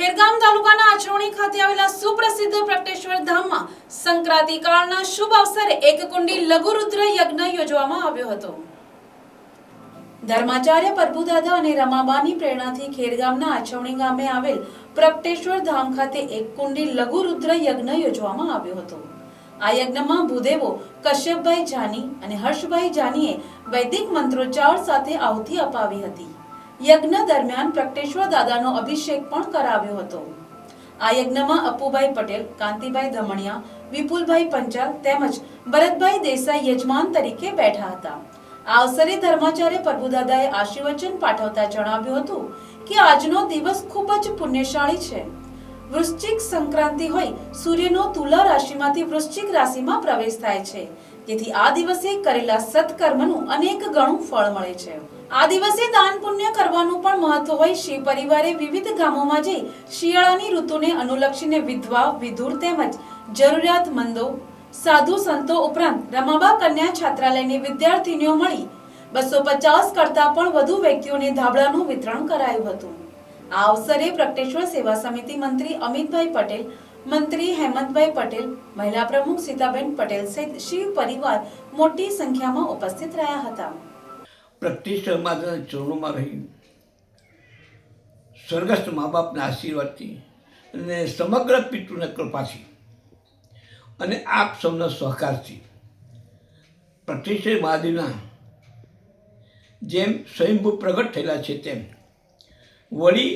ખેરગામ તાલુકાના આચરોણી ખાતે આવેલા સુપ્રસિદ્ધ પ્રગટેશ્વર ધામમાં સંક્રાંતિ કાળના શુભ અવસરે એક કુંડી લઘુરુદ્ર યજ્ઞ યોજવામાં આવ્યો હતો. ધર્માચાર્ય પ્રભુદાદા અને રમાબાની પ્રેરણાથી ખેરગામના આચવણી ગામે આવેલ પ્રગટેશ્વર ધામ ખાતે એક કુંડી લઘુરુદ્ર યજ્ઞ યોજવામાં આવ્યો હતો. આ યજ્ઞમાં ભૂદેવો કશ્યપભાઈ જાની અને હર્ષભાઈ જાનીએ વૈદિક મંત્રોચ્ચાર સાથે આહુતિ અપાવી હતી. યજ્ઞ દરમિયાન પ્રકટેશ્વર દાદાનો અભિષેક પણ કરાવ્યો હતો. આ યજ્ઞમાં અપુભાઈ પટેલ, કાંતિભાઈ ધમણિયા, વિપુલભાઈ પંચાલ તેમજ ભરતભાઈ દેસાઈ યજમાન તરીકે બેઠા હતા. આ અવસરે ધર્માચાર્ય પ્રભુદાદાએ આશીર્વચન પાઠવતા જણાવ્યું હતું કે આજનો દિવસ ખૂબ જ પુણ્યશાળી છે. વૃશ્ચિક સંક્રાંતિ હોય સૂર્યનો તુલા રાશિમાંથી વૃશ્ચિક રાશિમાં પ્રવેશ થાય છે. તેથી આ દિવસે કરેલા સત્કર્મનું અનેક ગણું ફળ મળે છે. આ દિવસે દાન પુણ્ય કરવાનું પણ મહત્વ હોય શિવ પરિવારે વિવિધ ગામોમાં જઈ શિયાળાની ઋતુને અનુલક્ષીને વિધવા, વિધુર તેમજ જરૂરિયાતમંદો, સાધુ સંતો ઉપરાંત રમાબા કન્યા છાત્રાલયની વિદ્યાર્થીનીઓ મળી બસો પચાસ કરતા પણ વધુ વ્યક્તિઓને ધાબળાનું વિતરણ કરાયું હતું. આ અવસરે પ્રગટેશ્વર સેવા સમિતિ મંત્રી અમિતભાઈ પટેલ, મંત્રી હેમંતભાઈ પટેલ, મહિલા પ્રમુખ સીતાબેન પટેલ સહિત શિવ પરિવાર મોટી સંખ્યામાં ઉપસ્થિત રહ્યા હતા. પ્રતિષ્ઠા માતાના ચરણોમાં રહી. સ્વર્ગસ્થ મા બાપના આશીર્વાદથી અને સમગ્ર પિતૃના કૃપાથી અને આપ સૌના સહકારથી પ્રતિષ્ઠિત મહાદેવના જેમ સ્વયંભૂ પ્રગટ થયેલા છે તેમ વળી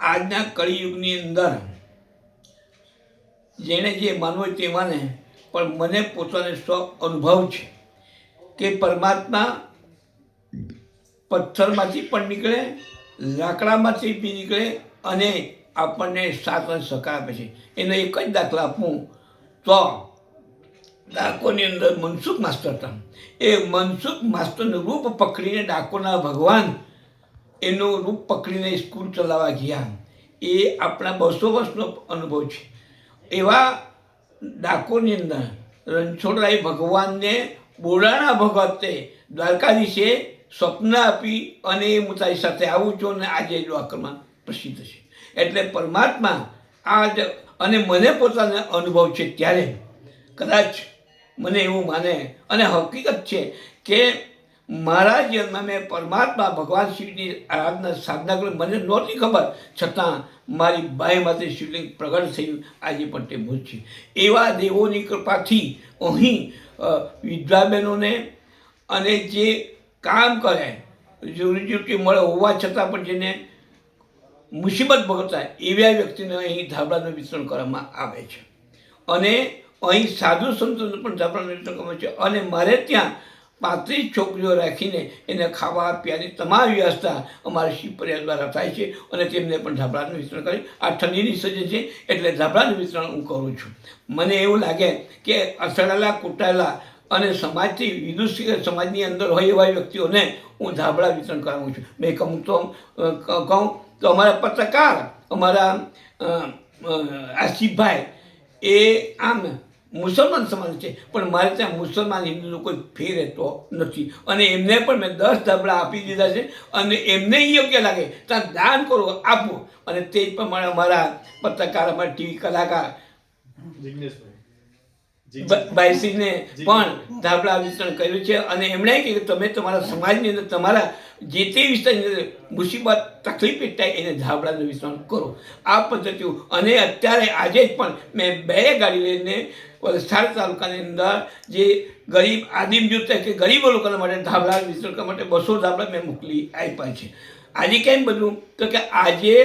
આજના કળિયુગની અંદર જેણે જે માનવું તેવાને પણ મને પોતાને સ્વ અનુભવ છે. કે પરમાત્મા પથ્થરમાંથી પણ નીકળે, લાકડામાંથી બી નીકળે અને આપણને સાથ અને સહકાર આપે છે. એનો એક જ દાખલા આપું. તો ડાકોની અંદર મનસુખ માસ્ટર હતા. એ મનસુખ માસ્ટરનું રૂપ પકડીને ડાકોરના ભગવાન એનું રૂપ પકડીને સ્કૂલ ચલાવવા ગયા. એ આપણા બસો વર્ષનો અનુભવ છે. એવા ડાકોરની અંદર રણછોડરાય ભગવાનને બોડાણા ભગવતે દ્વારકાધીશે સ્વપ્ન આપી અને હું તારી સાથે આવું છું અને આજે દ્વારકામાં પ્રસિદ્ધ છે. એટલે પરમાત્મા આ અને મને પોતાને અનુભવ છે ત્યારે કદાચ મને એવું માને અને હકીકત છે કે મારા જીવનમાં મેં પરમાત્મા ભગવાન શિવની આરાધના સાધના કરી મને નહોતી ખબર, છતાં મારી બાઈ માતે શિવલિંગ પ્રગટ થયું. આજે પણ તે મૂળ છે. એવા દેવોની કૃપાથી અહીં વિધવા બહેનોને અને જે કામ કરે રોજીરોટી મળે હોવા છતાં પણ જેને મુસીબત ભોગવતા એવા વ્યક્તિને અહીં ધાબળાનું વિતરણ કરવામાં આવે છે. અને અહીં સાધુ સંતોને પણ ધાબળાનું વિતરણ કરવામાં છે. અને મારે ત્યાં પાંત્રીસ છોકરીઓ રાખીને એને ખાવા પીવાની તમામ વ્યવસ્થા અમારા શિવ પરિવાર દ્વારા થાય છે અને તેમને પણ ધાબળાનું વિતરણ કરી આ ઠંડીની સજે છે એટલે ધાબળાનું વિતરણ હું કરું છું. મને એવું લાગે કે અથડાયેલા, કૂટાયેલા અને સમાજથી વિદુષી સમાજની અંદર હોય એવા વ્યક્તિઓને હું ધાબળા વિતરણ કરાવું છું. મેં કહું તો કહું તો અમારા પત્રકાર, અમારા આસિફભાઈ એ આમ મુસલમાન સમાજ છે. પણ મારે ત્યાં મુસલમાન હિન્દુનો કોઈ ફેર રહેતો નથી. અને એમને પણ મેં દસ ધાબળા આપી દીધા છે. અને એમને યોગ્ય લાગે. ત્યાં દાન કરો, આપો. અને તે જ પ્રમાણે અમારા પત્રકાર, અમારા ટીવી કલાકાર ભાઈશ્રીને પણ ધાબળા વિતરણ કર્યું છે અને એમણે કે તમે તમારા સમાજની અંદર તમારા જે તે વિસ્તારની અંદર મુસીબત તકલીફ થાય એને ધાબળાનું વિતરણ કરો. આ પદ્ધતિઓ અને અત્યારે આજે જ પણ મેં બે ગાડી લઈને વલસાડ તાલુકાની અંદર જે ગરીબ આદિમ જૂથ કે ગરીબ લોકોના માટે ધાબળા વિતરણ કરવા માટે બસો ધાબળા મેં મોકલી આપ્યા છે. આજે કેમ બધું તો કે આજે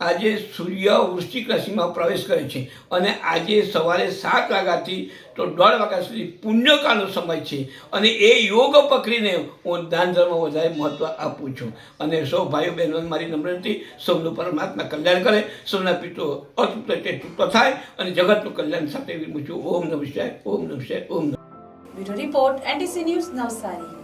આજે સૂર્ય વૃશ્ચિક રાશિમાં પ્રવેશ કરે છે અને આજે સવારે સાત વાગ્યાથી તો દોઢ વાગ્યા સુધી પુણ્યકાળનો સમય છે અને એ યોગ પકડીને હું દાન ધર્મ વધારે મહત્ત્વ આપું છું. અને સૌ ભાઈઓ બહેનો મારી નમ્રથી સૌનું પરમાત્મા કલ્યાણ કરે, સૌના પિતો અતૃપ્ત તે તૃપ્ત થાય અને જગતનું કલ્યાણ સાથે વિમું છું ઓમ નમઃ ઓમ નમઃ ઓમ bureau report NTC news Navsari.